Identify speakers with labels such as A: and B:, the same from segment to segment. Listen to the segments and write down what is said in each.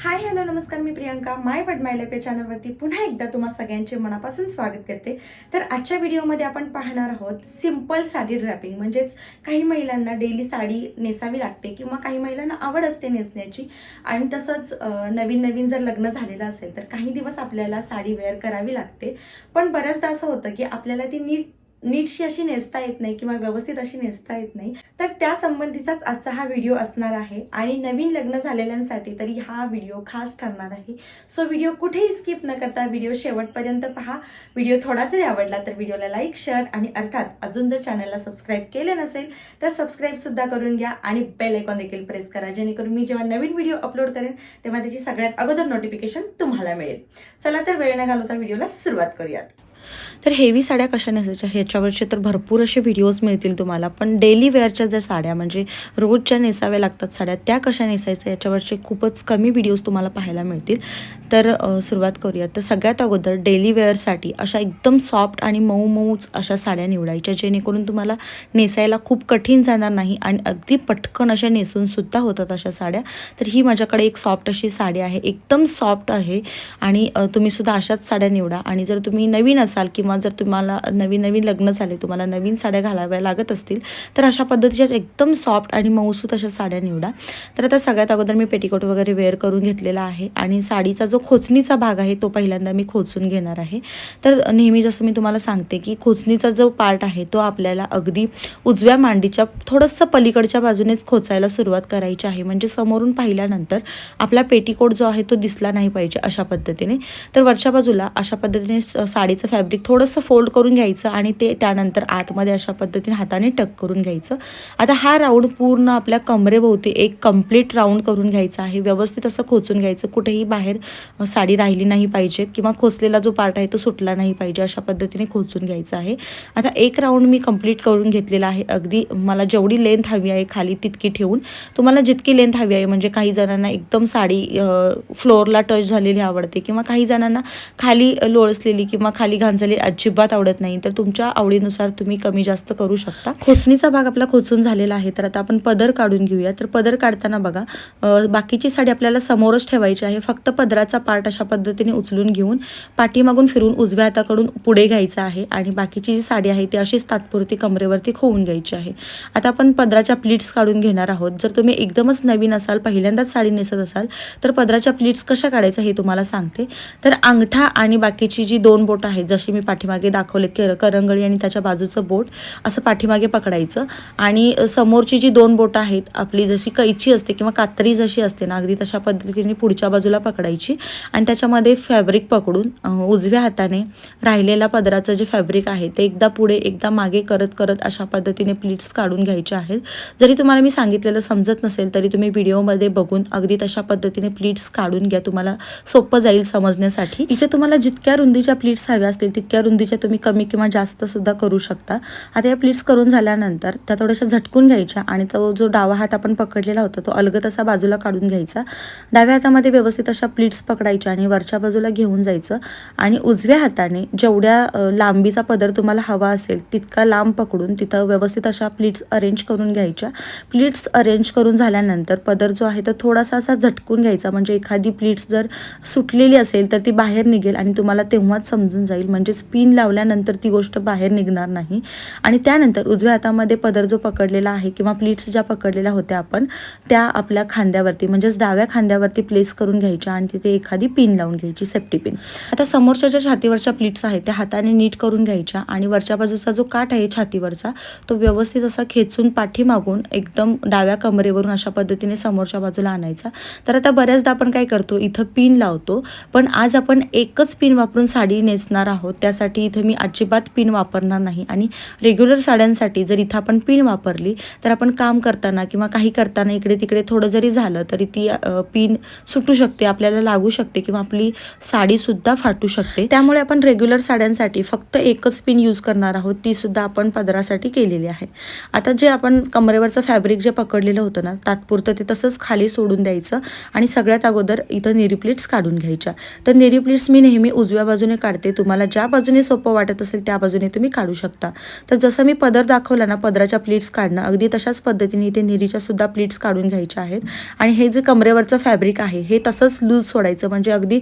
A: Hi hello नमस्कार मी प्रियंका. माय बड माय life या चॅनलवरती पुन्हा एकदा तुम्हा सगळ्यांचे मनापासून स्वागत करते. तर आजच्या व्हिडिओमध्ये आपण पाहणार आहोत सिंपल साडी ड्रॅपिंग म्हणजेच काही महिलांना डेली साडी नेसावी लागते किंवा काही महिलांना आवड असते नेसण्याची. आणि तसंच नवीन नवीन जर लग्न झालेलं असेल तर काही दिवस आपल्याला साडी वेअर करावी लागते. पण बऱ्याचदा असं होतं की आपल्याला ती नीट नीटशी अशी नेसता येत नाही किंवा व्यवस्थित अशी नेसता येत नाही. तर त्या संबंधीचाच आजचा हा व्हिडिओ असणार आहे आणि नवीन लग्न झालेल्यांसाठी तरी हा व्हिडिओ खास ठरणार आहे. सो व्हिडिओ कुठेही स्किप न करता व्हिडिओ शेवटपर्यंत पहा. व्हिडिओ थोडा जरी आवडला तर व्हिडिओला लाईक शेअर आणि अर्थात अजून जर चॅनलला सबस्क्राईब केले नसेल तर सबस्क्राईबसुद्धा करून घ्या आणि बेल आयकॉन देखील प्रेस करा जेणेकरून मी जेव्हा नवीन व्हिडिओ अपलोड करेन तेव्हा त्याची सगळ्यात अगोदर नोटिफिकेशन तुम्हाला मिळेल. चला तर वेळ न घालवता व्हिडिओला सुरुवात करूयात. तर हेवी साड्या कशा नेसायच्या? ह्याच्यावरचे तर भरपूर असे व्हिडिओज मिळतील तुम्हाला. पण डेली वेअरच्या ज्या साड्या म्हणजे रोजच्या नेसाव्या लागतात साड्या त्या कशा नेसायच्या याच्यावरचे खूपच कमी व्हिडिओज तुम्हाला पाहायला मिळतील. तर सुरुवात करूयात. तर सगळ्यात अगोदर डेली वेअरसाठी अशा एकदम सॉफ्ट आणि मऊ मऊच अशा साड्या निवडायच्या जेणेकरून तुम्हाला नेसायला खूप कठीण जाणार नाही आणि अगदी पटकन अशा नेसूनसुद्धा होतात अशा साड्या. तर ही माझ्याकडे एक सॉफ्ट अशी साडी आहे. एकदम सॉफ्ट आहे आणि तुम्हीसुद्धा तुम्ही सुद्धा अशाच साड्या निवडा. आणि जर तुम्ही नवीन असाल किंवा जर तुम्हाला नवीन नवीन लग्न झाले तुम्हाला नवीन साड्या घालाव्या लागत असतील तर अशा पद्धतीच्या एकदम सॉफ्ट आणि मऊसूत अशा साड्या निवडा. तर आता सगळ्यात अगोदर मी पेटीकोट वगैरे वेअर करून घेतलेला आहे आणि साडीचा जो खोचणीचा भाग आहे तो पहिल्यांदा मी खोचून घेणार आहे. तर नेहमी जसं मी तुम्हाला सांगते की खोचणीचा जो पार्ट आहे तो आपल्याला अगदी उजव्या मांडीच्या थोडंसं पलीकडच्या बाजूनेच खोचायला सुरुवात करायची आहे. म्हणजे समोरून पाहिल्यानंतर आपला पेटीकोट जो आहे तो दिसला नाही पाहिजे अशा पद्धतीने. तर वरच्या बाजूला अशा पद्धतीने साडीचं फॅब्रिक थोडंसं फोल्ड करून घ्यायचं आणि ते त्यानंतर आतमध्ये अशा पद्धतीने हाताने टक करून घ्यायचं. आता हा राऊंड पूर्ण आपल्या कमरेभोवती एक कंप्लीट राऊंड करून घ्यायचा आहे. व्यवस्थित असं खोचून घ्यायचं. कुठेही बाहेर साडी राहिली नाही पाहिजे किंवा खोचलेला जो पार्ट आहे तो सुटला नाही पाहिजे अशा पद्धतीने खोचून घ्यायचा आहे. आता एक राऊंड मी कंप्लीट करून घेतलेला आहे. अगदी मला जेवढी लेंथ हवी आहे खाली तितकी ठेवून. तुम्हाला जितकी लेंथ हवी आहे म्हणजे काही जणांना एकदम साडी फ्लोअरला टच झालेली आवडते किंवा काही जणांना खाली लोळसलेली किंवा खाली झालेली अजिबात आवडत नाही. तर तुमच्या आवडीनुसार तुम्ही कमी जास्त करू शकता. खोचणीचा भाग आपला खोचून झालेला आहे. तर आता आपण पदर काढून घेऊया. तर पदर काढताना बघा बाकीची साडी आपल्याला समोरच ठेवायची आहे. फक्त पदराचा पार्ट अशा पद्धतीने उचलून घेऊन पाठीमागून फिरून उजव्या हाताकडून पुढे घ्यायचा आहे आणि बाकीची जी साडी आहे ती अशीच तात्पुरती कमरेवरती खोवून घ्यायची आहे. आता आपण पदराच्या प्लीट्स काढून घेणार आहोत. जर तुम्ही एकदमच नवीन असाल पहिल्यांदाच साडी नेसत असाल तर पदराच्या प्लीट्स कशा काढायच्या हे तुम्हाला सांगते. तर अंगठा आणि बाकीची जी दोन बोट आहेत जशी मी पाठीमागे दाखवले कर करंगळी आणि त्याच्या बाजूचं बोट असं पाठीमागे पकडायचं. आणि समोरची जी दोन बोटं आहेत आपली जशी कैची असते किंवा कात्री जशी असते ना अगदी तशा पद्धतीने पुढच्या बाजूला पकडायची. आणि त्याच्यामध्ये फॅब्रिक पकडून उजव्या हाताने राहिलेला पदराचं जे फॅब्रिक आहे ते एकदा पुढे एकदा मागे करत करत अशा पद्धतीने प्लीट्स काढून घ्यायचे आहेत. जरी तुम्हाला मी सांगितलेलं समजत नसेल तरी तुम्ही व्हिडिओमध्ये बघून अगदी तशा पद्धतीने प्लीट्स काढून घ्या. तुम्हाला सोपं जाईल समजण्यासाठी. इथे तुम्हाला जितक्या रुंदीच्या प्लीट्स हव्या असतील तितक्या रुंदीच्या तुम्ही कमी किंवा जास्तसुद्धा करू शकता. आता या प्लीट्स करून झाल्यानंतर त्या थोड्याशा झटकून घ्यायच्या आणि तो जो डावा हात आपण पकडलेला होता तो अलगत असा बाजूला काढून घ्यायचा. डाव्या हातामध्ये व्यवस्थित अशा प्लीट्स पकडायच्या आणि वरच्या बाजूला घेऊन जायचं आणि उजव्या हाताने जेवढ्या लांबीचा पदर तुम्हाला हवा असेल तितका लांब पकडून तिथं व्यवस्थित अशा प्लीट्स अरेंज करून घ्यायच्या. प्लीट्स अरेंज करून झाल्यानंतर पदर जो आहे तो थोडासा असा झटकून घ्यायचा म्हणजे एखादी प्लीट्स जर सुटलेली असेल तर ती बाहेर निघेल आणि तुम्हाला तेव्हाच समजून जाईल म्हणजे म्हणजेच पिन लावल्यानंतर ती गोष्ट बाहेर निघणार नाही. आणि त्यानंतर उजव्या हातामध्ये पदर जो पकडलेला आहे किंवा प्लीट्स ज्या पकडलेल्या होत्या आपण त्या आपल्या खांद्यावरती म्हणजेच डाव्या खांद्यावरती प्लेस करून घ्यायच्या आणि तिथे एखादी पिन लावून घ्यायची सेफ्टी पिन आता समोरच्या ज्या छातीवरच्या प्लीट्स आहेत त्या हाताने नीट करून घ्यायच्या आणि वरच्या बाजूचा जो काठ आहे छातीवरचा तो व्यवस्थित असा खेचून पाठीमागून एकदम डाव्या कमरेवरून अशा पद्धतीने समोरच्या बाजूला आणायचा. तर आता बऱ्याचदा आपण काय करतो इथं पिन लावतो पण आज आपण एकच पिन वापरून साडी नेसणार आहोत. त्यासाठी इथं मी अजिबात पिन वापरणार नाही. आणि रेग्युलर साड्यांसाठी जर इथं आपण पिन वापरली तर आपण काम करताना किंवा काही करताना इकडे तिकडे थोडं जरी झालं तरी ती पिन सुटू शकते आपल्याला लागू शकते किंवा आपली साडीसुद्धा फाटू शकते. त्यामुळे आपण रेग्युलर साड्यांसाठी फक्त एकच पिन यूज करणार आहोत तीसुद्धा आपण पदरासाठी केलेली आहे. आता जे आपण कमरेवरचं फॅब्रिक जे पकडलेलं होतं ना तात्पुरतं ते तसंच खाली सोडून द्यायचं आणि सगळ्यात अगोदर इथं नेरीप्लेट्स काढून घ्यायच्या. तर नेरीप्लेट्स मी नेहमी उजव्या बाजूने काढते तुम्हाला ज्या बाजूने सोपं वाटत असेल त्या बाजूने तुम्ही काढू शकता. तर जसं मी पदर दाखवला ना पदराच्या प्लीट्स काढणं अगदी तशाच पद्धतीने इथे निरीच्या सुद्धा प्लीट्स काढून घ्यायच्या आहेत. आणि हे जे कमरेवरचं फॅब्रिक आहे हे तसंच लूज सोडायचं. म्हणजे अगदी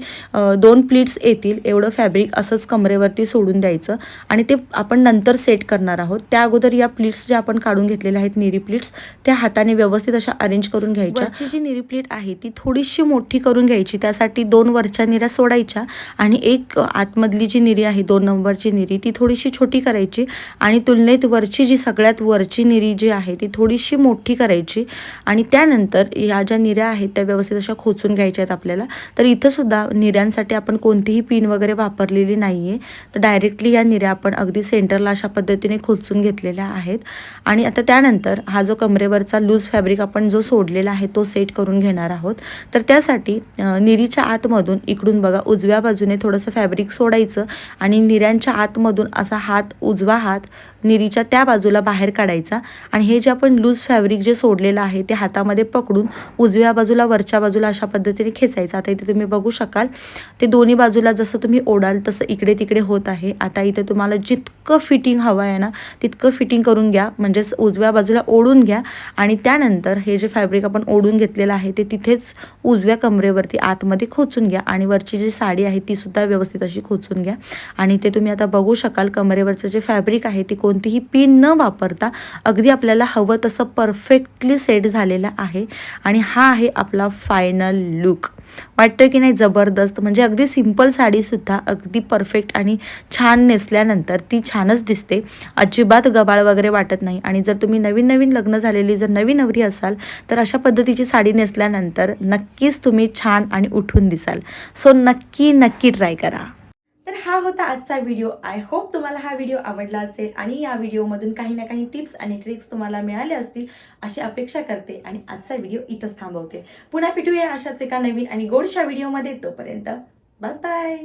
A: दोन प्लीट्स येतील एवढं फॅब्रिक असंच कमरेवरती सोडून द्यायचं. आणि ते आपण नंतर सेट करणार आहोत. त्या अगोदर या प्लीट्स ज्या आपण काढून घेतलेल्या आहेत निरी प्लीट्स त्या हाताने व्यवस्थित अशा अरेंज करून घ्यायच्या. जी निरी प्लीट आहे ती थोडीशी मोठी करून घ्यायची. त्यासाठी दोन वरच्या निऱ्या सोडायच्या. आणि एक आतमधली जी निरी आहे दोन नंबरची निरी ती थोडीशी छोटी करायची आणि तुलनेत वरची जी सगळ्यात वरची निरी जी आहे ती थोडीशी मोठी करायची आणि त्यानंतर या ज्या निऱ्या आहेत त्या व्यवस्थित अशा खोचून घ्यायच्या आहेत आपल्याला. तर इथं सुद्धा निऱ्यांसाठी आपण कोणतीही पिन वगैरे वापरलेली नाही आहे तर डायरेक्टली या निऱ्या आपण अगदी सेंटरला अशा पद्धतीने खोचून घेतलेल्या आहेत. आणि आता त्यानंतर हा जो कमरेवरचा लूज फॅब्रिक आपण जो सोडलेला आहे तो सेट करून घेणार आहोत. तर त्यासाठी निरीच्या आतमधून इकडून बघा उजव्या बाजूने थोडंसं फॅब्रिक सोडायचं आणि निऱ्यांच्या आतमधून असा हात उजवा हात निरीच्या त्या बाजूला बाहेर काढायचा. आणि हे जे आपण लूज फॅब्रिक जे सोडलेलं आहे ते हातामध्ये पकडून उजव्या बाजूला वरच्या बाजूला अशा पद्धतीने खेचायचं. आता इथे तुम्ही बघू शकाल ते दोन्ही बाजूला जसं तुम्ही ओढाल तसं इकडे तिकडे होत आहे. आता इथे तुम्हाला जितकं फिटिंग हवं आहे ना तितकं फिटिंग करून घ्या. म्हणजेच उजव्या बाजूला ओढून घ्या. आणि त्यानंतर हे जे फॅब्रिक आपण ओढून घेतलेलं आहे ते तिथेच उजव्या कमरेवरती आतमध्ये खोचून घ्या. आणि वरची जी साडी आहे तीसुद्धा व्यवस्थित अशी खोचून घ्या. आणि ते तुम्ही आता बघू शकाल कमरेवरचं जे फॅब्रिक आहे ती कोणतीही पिन न वापरता अगदी आपल्याला हवं तसं परफेक्टली सेट झालेलं आहे. आणि हा आहे आपला फायनल लुक वाटतं की नाही जबरदस्त? म्हणजे अगदी सिंपल साडीसुद्धा अगदी परफेक्ट आणि छान नेसल्यानंतर ती छानच दिसते. अजिबात गबाळ वगैरे वाटत नाही. आणि जर तुम्ही नवीन नवीन लग्न झालेली जर नवीन नवरी असाल तर अशा पद्धतीची साडी नेसल्यानंतर नक्कीच तुम्ही छान आणि उठून दिसाल. सो नक्की नक्की ट्राय करा. तर हा होता आजचा व्हिडिओ आय होप तुम्हाला हा व्हिडिओ आवडला असेल आणि या व्हिडिओमधून काही ना काही टिप्स आणि ट्रिक्स तुम्हाला मिळाल्या असतील अशी अपेक्षा करते आणि आजचा व्हिडिओ इथंच थांबवते. पुन्हा भेटूया अशाच एका नवीन आणि गोडशा व्हिडिओमध्ये तोपर्यंत. Bye bye